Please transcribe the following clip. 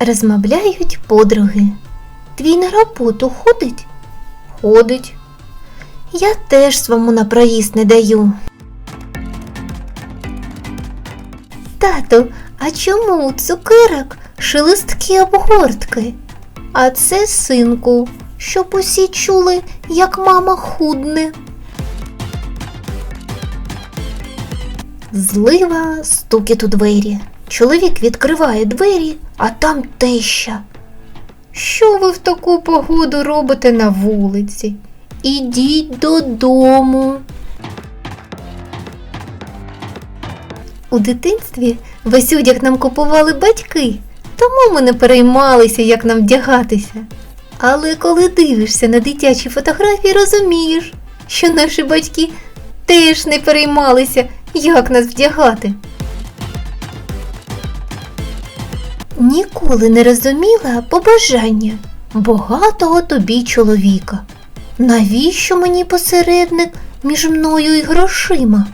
Розмовляють подруги. Твій на роботу ходить? Ходить. Я теж свому на проїзд не даю. Тату, а чому у цукерок шелесткі обгортки? А це синку, щоб усі чули, як мама худне. Злива стукіт у двері. Чоловік відкриває двері, а там теща. Що ви в таку погоду робите на вулиці? Ідіть додому. У дитинстві весь одяг нам купували батьки, тому ми не переймалися, як нам вдягатися. Але коли дивишся на дитячі фотографії, розумієш, що наші батьки теж не переймалися, як нас вдягати. Ніколи не розуміла побажання багатого тобі чоловіка. Навіщо мені посередник між мною і грошима?